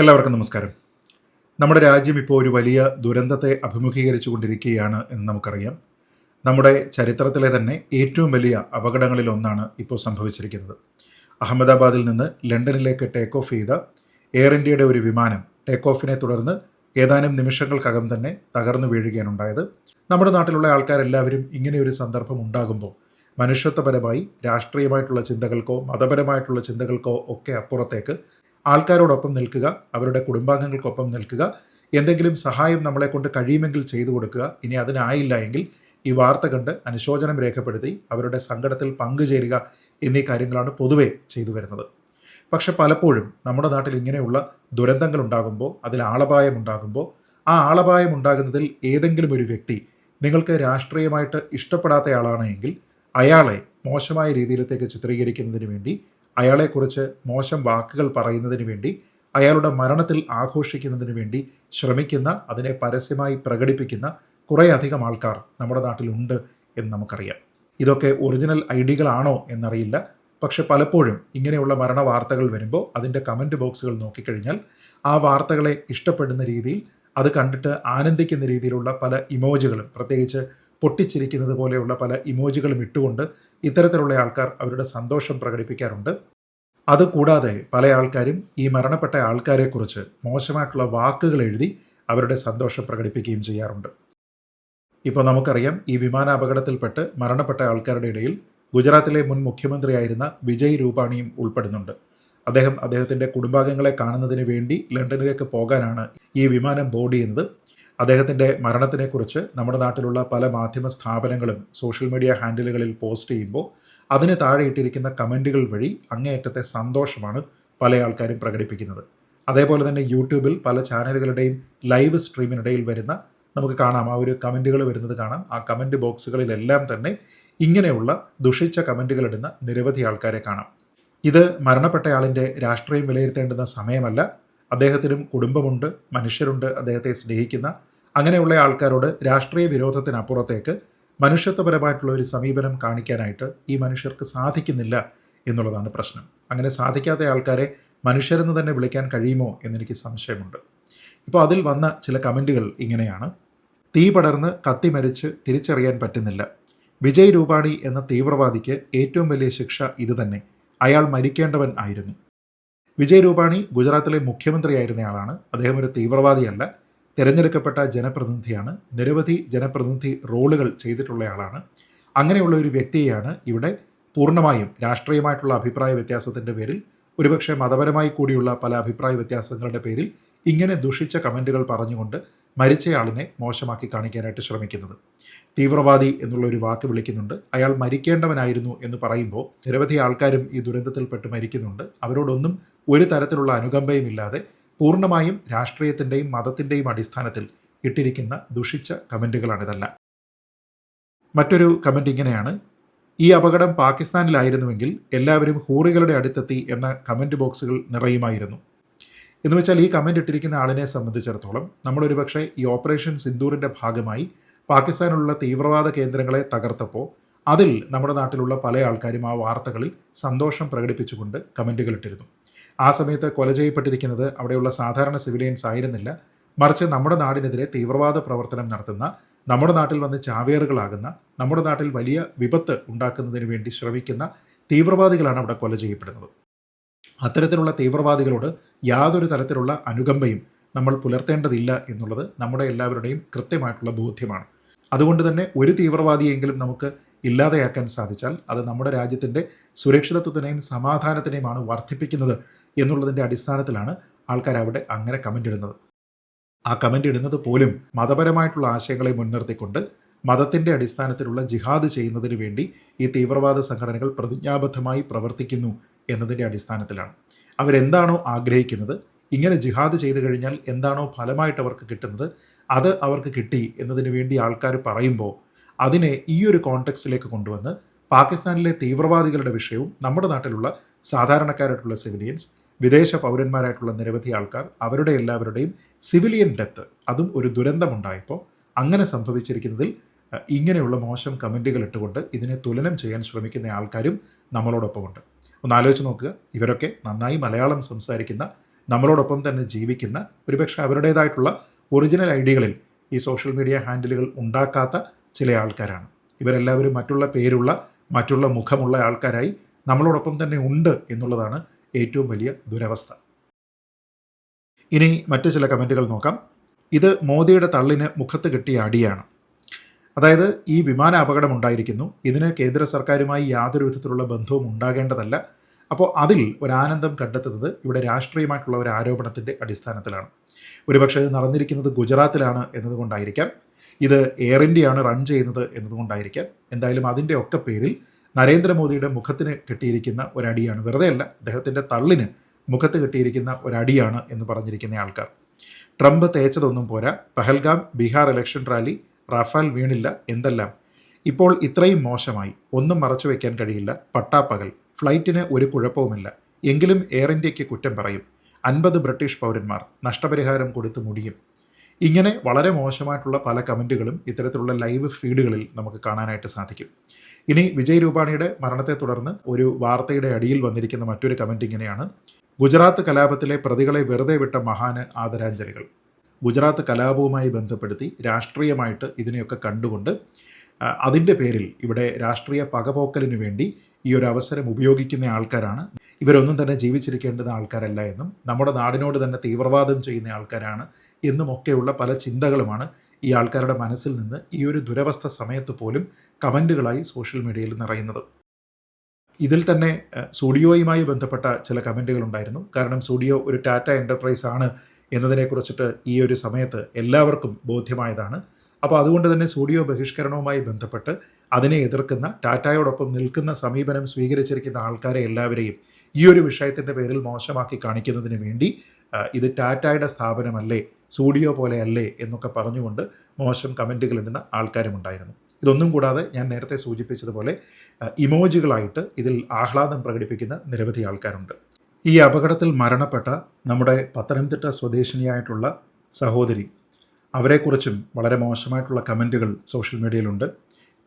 എല്ലാവർക്കും നമസ്കാരം. നമ്മുടെ രാജ്യം ഇപ്പോൾ ഒരു വലിയ ദുരന്തത്തെ അഭിമുഖീകരിച്ചു കൊണ്ടിരിക്കുകയാണ് എന്ന് നമുക്കറിയാം. നമ്മുടെ ചരിത്രത്തിലെ തന്നെ ഏറ്റവും വലിയ അപകടങ്ങളിൽ ഒന്നാണ് ഇപ്പോൾ സംഭവിച്ചിരിക്കുന്നത്. അഹമ്മദാബാദിൽ നിന്ന് ലണ്ടനിലേക്ക് ടേക്ക് ഓഫ് ചെയ്ത എയർ ഇന്ത്യയുടെ ഒരു വിമാനം ടേക്ക് ഓഫിനെ തുടർന്ന് ഏതാനും നിമിഷങ്ങൾക്കകം തന്നെ തകർന്നു വീഴുകയാണ് ഉണ്ടായത്. നമ്മുടെ നാട്ടിലുള്ള ആൾക്കാരെല്ലാവരും ഇങ്ങനെ ഒരു സന്ദർഭം ഉണ്ടാകുമ്പോൾ മനുഷ്യത്വപരമായി രാഷ്ട്രീയമായിട്ടുള്ള ചിന്തകൾക്കോ മതപരമായിട്ടുള്ള ചിന്തകൾക്കോ ഒക്കെ അപ്പുറത്തേക്ക് ആൾക്കാരോടൊപ്പം നിൽക്കുക അവരുടെ കുടുംബാംഗങ്ങൾക്കൊപ്പം നിൽക്കുക എന്തെങ്കിലും സഹായം നമ്മളെ കൊണ്ട് കഴിയുമെങ്കിൽ ചെയ്തു കൊടുക്കുക. ഇനി അതിനായില്ല എങ്കിൽ ഈ വാർത്ത കണ്ട് അനുശോചനം രേഖപ്പെടുത്തി അവരുടെ സങ്കടത്തിൽ പങ്കുചേരുക എന്നീ കാര്യങ്ങളാണ് പൊതുവെ ചെയ്തു വരുന്നത്. പക്ഷെ പലപ്പോഴും നമ്മുടെ നാട്ടിൽ ഇങ്ങനെയുള്ള ദുരന്തങ്ങൾ ഉണ്ടാകുമ്പോൾ അതിൽ ആളപായം ഉണ്ടാകുമ്പോൾ ആ ആളപായം ഉണ്ടാകുന്നതിൽ ഏതെങ്കിലും ഒരു വ്യക്തി നിങ്ങൾക്ക് രാഷ്ട്രീയമായിട്ട് ഇഷ്ടപ്പെടാത്തയാളാണെങ്കിൽ അയാളെ മോശമായ രീതിയിലത്തേക്ക് ചിത്രീകരിക്കുന്നതിന് വേണ്ടി അയാളെക്കുറിച്ച് മോശം വാക്കുകൾ പറയുന്നതിന് വേണ്ടി അയാളുടെ മരണത്തിൽ ആഘോഷിക്കുന്നതിന് വേണ്ടി ശ്രമിക്കുന്ന അതിനെ പരസ്യമായി പ്രകടിപ്പിക്കുന്ന കുറേയധികം ആൾക്കാർ നമ്മുടെ നാട്ടിലുണ്ട് എന്ന് നമുക്കറിയാം. ഇതൊക്കെ ഒറിജിനൽ ഐഡികളാണോ എന്നറിയില്ല. പക്ഷെ പലപ്പോഴും ഇങ്ങനെയുള്ള മരണ വാർത്തകൾ വരുമ്പോൾ അതിന്റെ കമന്റ് ബോക്സുകൾ നോക്കിക്കഴിഞ്ഞാൽ ആ വാർത്തകളെ ഇഷ്ടപ്പെടുന്ന രീതിയിൽ അത് കണ്ടിട്ട് ആനന്ദിക്കുന്ന രീതിയിലുള്ള പല ഇമോജുകളും പ്രത്യേകിച്ച് പൊട്ടിച്ചിരിക്കുന്നത് പോലെയുള്ള പല ഇമോജികളും ഇട്ടുകൊണ്ട് ഇത്തരത്തിലുള്ള ആൾക്കാർ അവരുടെ സന്തോഷം പ്രകടിപ്പിക്കാറുണ്ട്. അതുകൂടാതെ പല ആൾക്കാരും ഈ മരണപ്പെട്ട ആൾക്കാരെക്കുറിച്ച് മോശമായിട്ടുള്ള വാക്കുകൾ എഴുതി അവരുടെ സന്തോഷം പ്രകടിപ്പിക്കുകയും ചെയ്യാറുണ്ട്. ഇപ്പോൾ നമുക്കറിയാം ഈ വിമാന അപകടത്തിൽപ്പെട്ട് മരണപ്പെട്ട ആൾക്കാരുടെ ഇടയിൽ ഗുജറാത്തിലെ മുൻ മുഖ്യമന്ത്രിയായിരുന്ന വിജയ് രൂപാണിയും ഉൾപ്പെടുന്നുണ്ട്. അദ്ദേഹം അദ്ദേഹത്തിന്റെ കുടുംബാംഗങ്ങളെ കാണുന്നതിന് വേണ്ടി ലണ്ടനിലേക്ക് പോകാനാണ് ഈ വിമാനം ബോർഡ് ചെയ്യുന്നത്. അദ്ദേഹത്തിന്റെ മരണത്തിനെക്കുറിച്ച് നമ്മുടെ നാട്ടിലുള്ള പല മാധ്യമ സ്ഥാപനങ്ങളും സോഷ്യൽ മീഡിയ ഹാൻഡിലുകളിൽ പോസ്റ്റ് ചെയ്യുമ്പോൾ അതിന് താഴെ ഇട്ടിരിക്കുന്ന കമന്റുകൾ വഴി അങ്ങേയറ്റത്തെ സന്തോഷമാണ് പല ആൾക്കാരും പ്രകടിപ്പിക്കുന്നത്. അതേപോലെ തന്നെ യൂട്യൂബിൽ പല ചാനലുകളുടെയും ലൈവ് സ്ട്രീമിനിടയിൽ വരുന്ന നമുക്ക് കാണാം. ആ ഒരു കമന്റുകൾ വരുന്നത് കാണാം. ആ കമന്റ് ബോക്സുകളിലെല്ലാം തന്നെ ഇങ്ങനെയുള്ള ദുഷിച്ച കമന്റുകൾ ഇടുന്ന നിരവധി ആൾക്കാരെ കാണാം. ഇത് മരണപ്പെട്ടയാളിന്റെ രാഷ്ട്രീയം വിലയിരുത്തേണ്ടുന്ന സമയമല്ല. അദ്ദേഹത്തിനും കുടുംബമുണ്ട് മനുഷ്യരുണ്ട് അദ്ദേഹത്തെ സ്നേഹിക്കുന്ന അങ്ങനെയുള്ള ആൾക്കാരോട് രാഷ്ട്രീയ വിരോധത്തിനപ്പുറത്തേക്ക് മനുഷ്യത്വപരമായിട്ടുള്ള ഒരു സമീപനം കാണിക്കാനായിട്ട് ഈ മനുഷ്യർക്ക് സാധിക്കുന്നില്ല എന്നുള്ളതാണ് പ്രശ്നം. അങ്ങനെ സാധിക്കാത്ത ആൾക്കാരെ മനുഷ്യരെന്ന് തന്നെ വിളിക്കാൻ കഴിയുമോ എന്നെനിക്ക് സംശയമുണ്ട്. ഇപ്പോൾ അതിൽ വന്ന ചില കമന്റുകൾ ഇങ്ങനെയാണ്. തീ പടർന്ന് കത്തി മരിച്ച് തിരിച്ചറിയാൻ പറ്റുന്നില്ല. വിജയ് രൂപാണി എന്ന തീവ്രവാദിക്ക് ഏറ്റവും വലിയ ശിക്ഷ ഇതുതന്നെ അയാൾ മരിക്കേണ്ടവൻ ആയിരുന്നു. വിജയ് രൂപാണി ഗുജറാത്തിലെ മുഖ്യമന്ത്രിയായിരുന്നയാളാണ് അദ്ദേഹം ഒരു തീവ്രവാദിയല്ല. തിരഞ്ഞെടുക്കപ്പെട്ട ജനപ്രതിനിധിയാണ്. നിരവധി ജനപ്രതിനിധി റോളുകൾ ചെയ്തിട്ടുള്ളയാളാണ് അങ്ങനെയുള്ള ഒരു വ്യക്തിയെയാണ് ഇവിടെ പൂർണമായും രാഷ്ട്രീയമായിട്ടുള്ള അഭിപ്രായ വ്യത്യാസത്തിന്റെ പേരിൽ ഒരുപക്ഷെ മതപരമായി കൂടിയുള്ള പല അഭിപ്രായ വ്യത്യാസങ്ങളുടെ പേരിൽ ഇങ്ങനെ ദുഷിച്ച കമന്റുകൾ പറഞ്ഞുകൊണ്ട് മരിച്ചയാളിനെ മോശമാക്കി കാണിക്കാനായിട്ട് ശ്രമിക്കുന്നത്. തീവ്രവാദി എന്നുള്ള ഒരു വാക്ക് വിളിക്കുന്നുണ്ട്. അയാൾ മരിക്കേണ്ടവനായിരുന്നു എന്ന് പറയുമ്പോൾ നിരവധി ആൾക്കാരും ഈ ദുരന്തത്തിൽപ്പെട്ട് മരിക്കുന്നുണ്ട്. അവരോടൊന്നും ഒരു തരത്തിലുള്ള അനുകമ്പയും ഇല്ലാതെ പൂർണമായും രാഷ്ട്രീയത്തിന്റെയും മതത്തിന്റെയും അടിസ്ഥാനത്തിൽ ഇട്ടിരിക്കുന്ന ദുഷിച്ച കമന്റുകളാണിതെല്ലാം. മറ്റൊരു കമന്റ് ഇങ്ങനെയാണ്. ഈ അപകടം പാകിസ്ഥാനിലായിരുന്നുവെങ്കിൽ എല്ലാവരും ഹൂറികളുടെ അടുത്തെത്തി എന്ന കമന്റ് ബോക്സുകൾ നിറയുമായിരുന്നു. എന്ന് വെച്ചാൽ ഈ കമന്റ് ഇട്ടിരിക്കുന്ന ആളിനെ സംബന്ധിച്ചിടത്തോളം നമ്മളൊരു പക്ഷേ ഈ ഓപ്പറേഷൻ സിന്ദൂറിന്റെ ഭാഗമായി പാകിസ്ഥാനിലുള്ള തീവ്രവാദ കേന്ദ്രങ്ങളെ തകർത്തപ്പോൾ അതിൽ നമ്മുടെ നാട്ടിലുള്ള പല ആൾക്കാരും ആ വാർത്തകളിൽ സന്തോഷം പ്രകടിപ്പിച്ചുകൊണ്ട് കമന്റുകൾ ഇട്ടിരുന്നു ആ സമയത്ത് കൊല ചെയ്യപ്പെട്ടിരിക്കുന്നത് അവിടെയുള്ള സാധാരണ സിവിലിയൻസ് ആയിരുന്നില്ല. മറിച്ച് നമ്മുടെ നാടിനെതിരെ തീവ്രവാദ പ്രവർത്തനം നടത്തുന്ന നമ്മുടെ നാട്ടിൽ വന്ന് ചാവേറുകളാകുന്ന നമ്മുടെ നാട്ടിൽ വലിയ വിപത്ത് ഉണ്ടാക്കുന്നതിന് വേണ്ടി ശ്രമിക്കുന്ന തീവ്രവാദികളാണ് അവിടെ കൊല ചെയ്യപ്പെടുന്നത്. അത്തരത്തിലുള്ള തീവ്രവാദികളോട് യാതൊരു തരത്തിലുള്ള അനുകമ്പയും നമ്മൾ പുലർത്തേണ്ടതില്ല എന്നുള്ളത് നമ്മുടെ എല്ലാവരുടെയും കൃത്യമായിട്ടുള്ള ബോധ്യമാണ്. അതുകൊണ്ട് തന്നെ ഒരു തീവ്രവാദിയെങ്കിലും നമുക്ക് ഇല്ലാതെയാക്കാൻ സാധിച്ചാൽ അത് നമ്മുടെ രാജ്യത്തിന്റെ സുരക്ഷിതത്വത്തിനെയും സമാധാനത്തിനെയുമാണ് വർദ്ധിപ്പിക്കുന്നത് എന്നുള്ളതിന്റെ അടിസ്ഥാനത്തിലാണ് ആൾക്കാർ അവിടെ അങ്ങനെ കമന്റ് ഇടുന്നത്. ആ കമന്റ് ഇടുന്നത് പോലും മതപരമായിട്ടുള്ള ആശയങ്ങളെ മുൻനിർത്തിക്കൊണ്ട് മതത്തിന്റെ അടിസ്ഥാനത്തിലുള്ള ജിഹാദ് ചെയ്യുന്നതിന് വേണ്ടി ഈ തീവ്രവാദ സംഘടനകൾ പ്രതിജ്ഞാബദ്ധമായി പ്രവർത്തിക്കുന്നു എന്നതിന്റെ അടിസ്ഥാനത്തിലാണ്. അവരെന്താണോ ആഗ്രഹിക്കുന്നത് ഇങ്ങനെ ജിഹാദ് ചെയ്തു കഴിഞ്ഞാൽ എന്താണോ ഫലമായിട്ട് അവർക്ക് കിട്ടുന്നത് അത് അവർക്ക് കിട്ടി എന്നതിന് വേണ്ടി ആൾക്കാർ പറയുമ്പോൾ അതിനെ ഈ ഒരു കോണ്ടെക്സ്റ്റിലേക്ക് കൊണ്ടുവന്ന് പാകിസ്ഥാനിലെ തീവ്രവാദികളുടെ വിഷയവും നമ്മുടെ നാട്ടിലുള്ള സാധാരണക്കാരായിട്ടുള്ള സിവിലിയൻസ് വിദേശ പൗരന്മാരായിട്ടുള്ള നിരവധി ആൾക്കാർ അവരുടെ എല്ലാവരുടെയും സിവിലിയൻ ഡെത്ത് അതും ഒരു ദുരന്തമുണ്ടായപ്പോൾ അങ്ങനെ സംഭവിച്ചിരിക്കുന്നതിൽ ഇങ്ങനെയുള്ള മോശം കമന്റുകൾ ഇട്ടുകൊണ്ട് ഇതിനെ തുലനം ചെയ്യാൻ ശ്രമിക്കുന്ന ആൾക്കാരും നമ്മളോടൊപ്പമുണ്ട്. ഒന്ന് ആലോചിച്ച് നോക്കുക. ഇവരൊക്കെ നന്നായി മലയാളം സംസാരിക്കുന്ന നമ്മളോടൊപ്പം തന്നെ ജീവിക്കുന്ന ഒരുപക്ഷെ അവരുടേതായിട്ടുള്ള ഒറിജിനൽ ഐഡികളിൽ ഈ സോഷ്യൽ മീഡിയ ഹാൻഡിലുകൾ ഉണ്ടാക്കാത്ത ചില ആൾക്കാരാണ്. ഇവരെല്ലാവരും മറ്റുള്ള പേരുള്ള മറ്റുള്ള മുഖമുള്ള ആൾക്കാരായി നമ്മളോടൊപ്പം തന്നെ ഉണ്ട് എന്നുള്ളതാണ് ഏറ്റവും വലിയ ദുരവസ്ഥ. ഇനി മറ്റു ചില കമന്റുകൾ നോക്കാം. ഇത് മോദിയുടെ തള്ളിന് മുഖത്ത് കിട്ടിയ അടിയാണ്. അതായത് ഈ വിമാന അപകടം ഉണ്ടായിരിക്കുന്നു. ഇതിന് കേന്ദ്ര സർക്കാരുമായി യാതൊരു വിധത്തിലുള്ള ബന്ധവും ഉണ്ടാകേണ്ടതല്ല. അപ്പോൾ അതിൽ ഒരു ആനന്ദം കണ്ടെത്തുന്നത് ഇവിടെ രാഷ്ട്രീയമായിട്ടുള്ള ഒരു ആരോപണത്തിന്റെ അടിസ്ഥാനത്തിലാണ്. ഒരുപക്ഷെ ഇത് നടന്നിരിക്കുന്നത് ഗുജറാത്തിലാണ് എന്നതുകൊണ്ടായിരിക്കാം. ഇത് എയർ ഇന്ത്യയാണ് റൺ ചെയ്യുന്നത് എന്നതുകൊണ്ടായിരിക്കാം. എന്തായാലും അതിന്റെ ഒക്കെ പേരിൽ നരേന്ദ്രമോദിയുടെ മുഖത്തിന് കിട്ടിയിരിക്കുന്ന ഒരടിയാണ്. വെറുതെ അല്ല അദ്ദേഹത്തിന്റെ തള്ളിന് മുഖത്ത് കിട്ടിയിരിക്കുന്ന ഒരടിയാണ് എന്ന് പറഞ്ഞിരിക്കുന്ന ആൾക്കാർ. ട്രംപ് തേച്ചതൊന്നും പോരാ. Pahalgam Bihar election rally Rafale വീണില്ല എന്തെല്ലാം? ഇപ്പോൾ ഇത്രയും മോശമായി. ഒന്നും മറച്ചു വയ്ക്കാൻ കഴിയില്ല. പട്ടാപ്പകൽ. ഫ്ലൈറ്റിന് ഒരു കുഴപ്പവുമില്ല. എങ്കിലും എയർ ഇന്ത്യയ്ക്ക് കുറ്റം പറയും. അൻപത് ബ്രിട്ടീഷ് പൗരന്മാർ. നഷ്ടപരിഹാരം കൊടുത്ത് മുടിയും. ഇങ്ങനെ വളരെ മോശമായിട്ടുള്ള പല കമന്റുകളും ഇത്തരത്തിലുള്ള ലൈവ് ഫീഡുകളിൽ നമുക്ക് കാണാനായിട്ട് സാധിക്കും. ഇനി വിജയ് രൂപാണിയുടെ മരണത്തെ തുടർന്ന് ഒരു വാർത്തയുടെ അടിയിൽ വന്നിരിക്കുന്ന മറ്റൊരു കമന്റ് ഇങ്ങനെയാണ്. ഗുജറാത്ത് കലാപത്തിലെ പ്രതികളെ വെറുതെ വിട്ട മഹാന് ആദരാഞ്ജലികൾ. ഗുജറാത്ത് കലാപവുമായി ബന്ധപ്പെടുത്തി രാഷ്ട്രീയമായിട്ട് ഇതിനെയൊക്കെ കണ്ടുകൊണ്ട് അതിന്റെ പേരിൽ ഇവിടെ രാഷ്ട്രീയ പകപോക്കലിന് വേണ്ടി ഈ ഒരു അവസരം ഉപയോഗിക്കുന്ന ആൾക്കാരാണ്. ഇവരൊന്നും തന്നെ ജീവിച്ചിരിക്കേണ്ടുന്ന ആൾക്കാരല്ല എന്നും നമ്മുടെ നാടിനോട് തന്നെ തീവ്രവാദം ചെയ്യുന്ന ആൾക്കാരാണ് എന്നുമൊക്കെയുള്ള പല ചിന്തകളുമാണ് ഈ ആൾക്കാരുടെ മനസ്സിൽ നിന്ന് ഈ ഒരു ദുരവസ്ഥ സമയത്ത് പോലും കമന്റുകളായി സോഷ്യൽ മീഡിയയിൽ നിറയുന്നത്. ഇതിൽ തന്നെ സ്റ്റുഡിയോയുമായി ബന്ധപ്പെട്ട ചില കമന്റുകൾ ഉണ്ടായിരുന്നു. കാരണം സ്റ്റുഡിയോ ഒരു ടാറ്റ എന്റർപ്രൈസ് ആണ് എന്നതിനെക്കുറിച്ചിട്ട് ഈ ഒരു സമയത്ത് എല്ലാവർക്കും ബോധ്യമായതാണ്. അപ്പോൾ അതുകൊണ്ട് തന്നെ സ്റ്റുഡിയോ ബഹിഷ്കരണവുമായി ബന്ധപ്പെട്ട് അതിനെ എതിർക്കുന്ന ടാറ്റയോടൊപ്പം നിൽക്കുന്ന സമീപനം സ്വീകരിച്ചിരിക്കുന്ന ആൾക്കാരെ എല്ലാവരെയും ഈ ഒരു വിഷയത്തിന്റെ പേരിൽ മോശമാക്കി കാണിക്കുന്നതിന് വേണ്ടി ഇത് ടാറ്റയുടെ സ്ഥാപനമല്ലേ സ്റ്റുഡിയോ പോലെയല്ലേ എന്നൊക്കെ പറഞ്ഞുകൊണ്ട് മോശം കമന്റുകൾ ഇടുന്ന ആൾക്കാരുമുണ്ടായിരുന്നു. ഇതൊന്നും കൂടാതെ ഞാൻ നേരത്തെ സൂചിപ്പിച്ചതുപോലെ ഇമോജികളായിട്ട് ഇതിൽ ആഹ്ലാദം പ്രകടിപ്പിക്കുന്ന നിരവധി ആൾക്കാരുണ്ട്. ഈ അപകടത്തിൽ മരണപ്പെട്ട നമ്മുടെ പത്തനംതിട്ട സ്വദേശിനിയായിട്ടുള്ള സഹോദരി. അവരെക്കുറിച്ചും വളരെ മോശമായിട്ടുള്ള കമന്റുകൾ സോഷ്യൽ മീഡിയയിലുണ്ട്.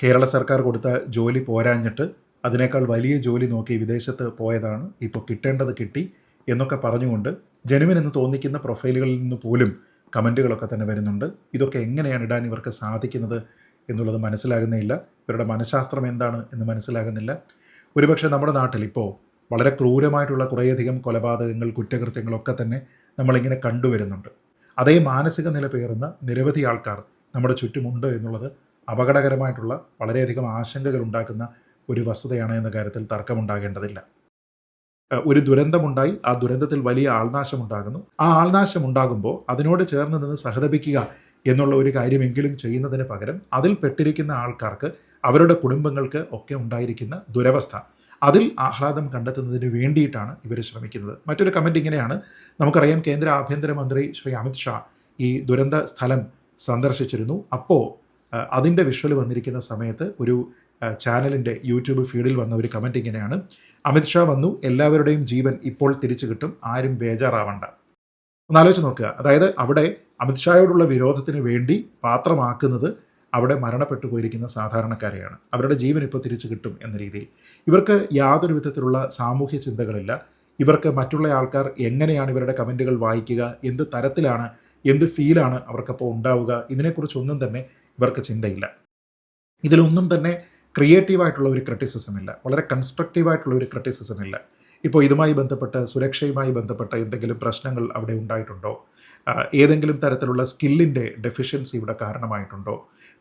കേരള സർക്കാർ കൊടുത്ത ജോലി പോരാഞ്ഞിട്ട് അതിനേക്കാൾ വലിയ ജോലി നോക്കി വിദേശത്ത് പോയതാണ്. ഇപ്പോൾ കിട്ടേണ്ടത് കിട്ടി എന്നൊക്കെ പറഞ്ഞുകൊണ്ട് ജനുവിൻ എന്ന് തോന്നിക്കുന്ന പ്രൊഫൈലുകളിൽ നിന്ന് പോലും കമന്റുകളൊക്കെ തന്നെ വരുന്നുണ്ട്. ഇതൊക്കെ എങ്ങനെയാണ് ഇടാൻ ഇവർക്ക് സാധിക്കുന്നത് എന്നുള്ളത് മനസ്സിലാകുന്നില്ല ഇവരുടെ മനഃശാസ്ത്രം എന്താണ് എന്ന് മനസ്സിലാകുന്നില്ല. ഒരുപക്ഷെ നമ്മുടെ നാട്ടിൽ ഇപ്പോൾ വളരെ ക്രൂരമായിട്ടുള്ള കുറേയധികം കൊലപാതകങ്ങൾ കുറ്റകൃത്യങ്ങളൊക്കെ തന്നെ നമ്മളിങ്ങനെ കണ്ടുവരുന്നുണ്ട്. അതേ മാനസിക നില പേറുന്ന നിരവധി ആൾക്കാർ നമ്മുടെ ചുറ്റുമുണ്ട് എന്നുള്ളത് അപകടകരമായിട്ടുള്ള വളരെയധികം ആശങ്കകൾ ഉണ്ടാക്കുന്ന ഒരു വസ്തുതയാണ് എന്ന കാര്യത്തിൽ തർക്കമുണ്ടാകേണ്ടതില്ല. ഒരു ദുരന്തമുണ്ടായി ആ ദുരന്തത്തിൽ വലിയ ആൾനാശം ഉണ്ടാകുന്നു ആ ആൾനാശം ഉണ്ടാകുമ്പോൾ അതിനോട് ചേർന്ന് നിന്ന് സഹതപിക്കുക എന്നുള്ള ഒരു കാര്യമെങ്കിലും ചെയ്യുന്നതിന് പകരം അതിൽ പെട്ടിരിക്കുന്ന ആൾക്കാർക്ക് അവരുടെ കുടുംബങ്ങൾക്ക് ഒക്കെ ഉണ്ടായിരിക്കുന്ന ദുരവസ്ഥ അതിൽ ആഹ്ലാദം കണ്ടെത്തുന്നതിന് വേണ്ടിയിട്ടാണ് ഇവർ ശ്രമിക്കുന്നത്. മറ്റൊരു കമന്റ് ഇങ്ങനെയാണ്. നമുക്കറിയാം കേന്ദ്ര ആഭ്യന്തരമന്ത്രി ശ്രീ അമിത് ഷാ ഈ ദുരന്ത സ്ഥലം സന്ദർശിച്ചിരുന്നു. അപ്പോൾ അതിന്റെ വിഷ്വൽ വന്നിരിക്കുന്ന സമയത്ത് ഒരു ചാനലിന്റെ യൂട്യൂബ് ഫീഡിൽ വന്ന ഒരു കമന്റ് ഇങ്ങനെയാണ്. അമിത് ഷാ വന്നു എല്ലാവരുടെയും ജീവൻ ഇപ്പോൾ തിരിച്ചു കിട്ടും ആരും ബേജാറാവണ്ട. ഒന്ന് ആലോചിച്ച് നോക്കുക. അതായത് അവിടെ അമിത്ഷായോടുള്ള വിരോധത്തിന് വേണ്ടി പാത്രമാക്കുന്നത് അവിടെ മരണപ്പെട്ടു പോയിരിക്കുന്ന സാധാരണക്കാരെയാണ്. അവരുടെ ജീവൻ ഇപ്പോൾ തിരിച്ചു കിട്ടും എന്ന രീതിയിൽ. ഇവർക്ക് യാതൊരു വിധത്തിലുള്ള സാമൂഹ്യ ചിന്തകളില്ല. ഇവർക്ക് മറ്റുള്ള ആൾക്കാർ എങ്ങനെയാണ് ഇവരുടെ കമന്റുകൾ വായിക്കുക എന്ത് തരത്തിലാണ് എന്ത് ഫീലാണ് അവർക്കപ്പോൾ ഉണ്ടാവുക ഇതിനെക്കുറിച്ചൊന്നും തന്നെ ഇവർക്ക് ചിന്തയില്ല. ഇതിലൊന്നും തന്നെ ക്രിയേറ്റീവായിട്ടുള്ള ഒരു ക്രിറ്റിസിസം ഇല്ല വളരെ കൺസ്ട്രക്റ്റീവായിട്ടുള്ള ഒരു ക്രിറ്റിസിസം ഇല്ല ഇപ്പോൾ ഇതുമായി ബന്ധപ്പെട്ട് സുരക്ഷയുമായി ബന്ധപ്പെട്ട എന്തെങ്കിലും പ്രശ്നങ്ങൾ അവിടെ ഉണ്ടായിട്ടുണ്ടോ? ഏതെങ്കിലും തരത്തിലുള്ള സ്കില്ലിന്റെ ഡെഫിഷ്യൻസി ഇവിടെ കാരണമായിട്ടുണ്ടോ?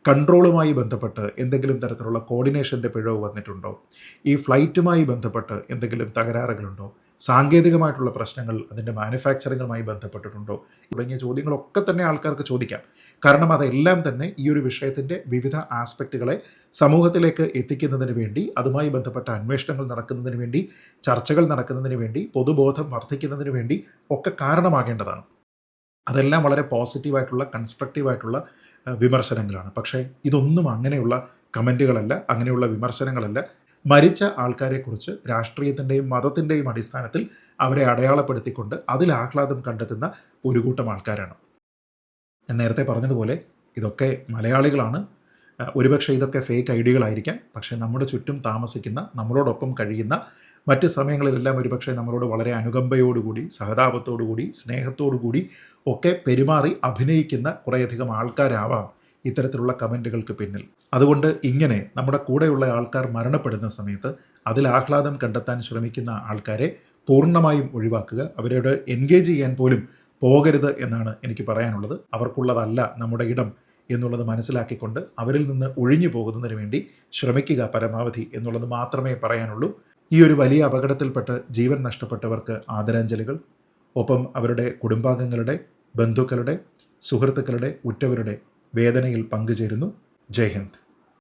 കൺട്രോളുമായി ബന്ധപ്പെട്ട് എന്തെങ്കിലും തരത്തിലുള്ള കോർഡിനേഷന്റെ പിഴവ് വന്നിട്ടുണ്ടോ? ഈ ഫ്ലൈറ്റുമായി ബന്ധപ്പെട്ട് എന്തെങ്കിലും തകരാറുകളുണ്ടോ? സാങ്കേതികമായിട്ടുള്ള പ്രശ്നങ്ങൾ അതിന്റെ മാനുഫാക്ചറിങ്ങുമായി ബന്ധപ്പെട്ടിട്ടുണ്ടോ തുടങ്ങിയ ചോദ്യങ്ങളൊക്കെ തന്നെ ആൾക്കാർക്ക് ചോദിക്കാം. കാരണം അതെല്ലാം തന്നെ ഈ ഒരു വിഷയത്തിന്റെ വിവിധ ആസ്പെക്റ്റുകളെ സമൂഹത്തിലേക്ക് എത്തിക്കുന്നതിന് വേണ്ടി അതുമായി ബന്ധപ്പെട്ട അന്വേഷണങ്ങൾ നടക്കുന്നതിന് വേണ്ടി ചർച്ചകൾ നടക്കുന്നതിന് വേണ്ടി പൊതുബോധം വർദ്ധിക്കുന്നതിന് വേണ്ടി ഒക്കെ കാരണമാകേണ്ടതാണ്. അതെല്ലാം വളരെ പോസിറ്റീവായിട്ടുള്ള കൺസ്ട്രക്റ്റീവായിട്ടുള്ള വിമർശനങ്ങളാണ്. പക്ഷേ ഇതൊന്നും അങ്ങനെയുള്ള കമന്റുകളല്ല അങ്ങനെയുള്ള വിമർശനങ്ങളല്ല. മരിച്ച ആൾക്കാരെക്കുറിച്ച് രാഷ്ട്രീയത്തിന്റെയും മതത്തിന്റെയും അടിസ്ഥാനത്തിൽ അവരെ അടയാളപ്പെടുത്തിക്കൊണ്ട് അതിൽ ആഹ്ലാദം കണ്ടെത്തുന്ന ഒരു കൂട്ടം ആൾക്കാരാണ്. ഞാൻ നേരത്തെ പറഞ്ഞതുപോലെ ഇതൊക്കെ മലയാളികളാണ്. ഒരുപക്ഷെ ഇതൊക്കെ ഫേക്ക് ഐഡികളായിരിക്കാം. പക്ഷേ നമ്മുടെ ചുറ്റും താമസിക്കുന്ന നമ്മളോടൊപ്പം കഴിയുന്ന മറ്റ് സമയങ്ങളിലെല്ലാം ഒരുപക്ഷെ നമ്മളോട് വളരെ അനുകമ്പയോടുകൂടി സഹതാപത്തോടുകൂടി സ്നേഹത്തോടുകൂടി ഒക്കെ പെരുമാറി അഭിനയിക്കുന്ന കുറേയധികം ആൾക്കാരാവാം ഇത്തരത്തിലുള്ള കമന്റുകൾക്ക് പിന്നിൽ. അതുകൊണ്ട് ഇങ്ങനെ നമ്മുടെ കൂടെയുള്ള ആൾക്കാർ മരണപ്പെടുന്ന സമയത്ത് അതിൽ ആഹ്ലാദം കണ്ടെത്താൻ ശ്രമിക്കുന്ന ആൾക്കാരെ പൂർണമായും ഒഴിവാക്കുക. അവരോട് എൻഗേജ് ചെയ്യാൻ പോലും പോകരുത് എന്നാണ് എനിക്ക് പറയാനുള്ളത്. അവർക്കുള്ളതല്ല നമ്മുടെ ഇടം എന്നുള്ളത് മനസ്സിലാക്കിക്കൊണ്ട് അവരിൽ നിന്ന് ഒഴിഞ്ഞു പോകുന്നതിന് വേണ്ടി ശ്രമിക്കുക പരമാവധി എന്നുള്ളത് മാത്രമേ പറയാനുള്ളൂ. ഈ ഒരു വലിയ അപകടത്തിൽപ്പെട്ട് ജീവൻ നഷ്ടപ്പെട്ടവർക്ക് ആദരാഞ്ജലികൾ. ഒപ്പം അവരുടെ കുടുംബാംഗങ്ങളുടെ ബന്ധുക്കളുടെ സുഹൃത്തുക്കളുടെ ഉറ്റവരുടെ വേദനയിൽ പങ്കുചേരുന്നു. Jai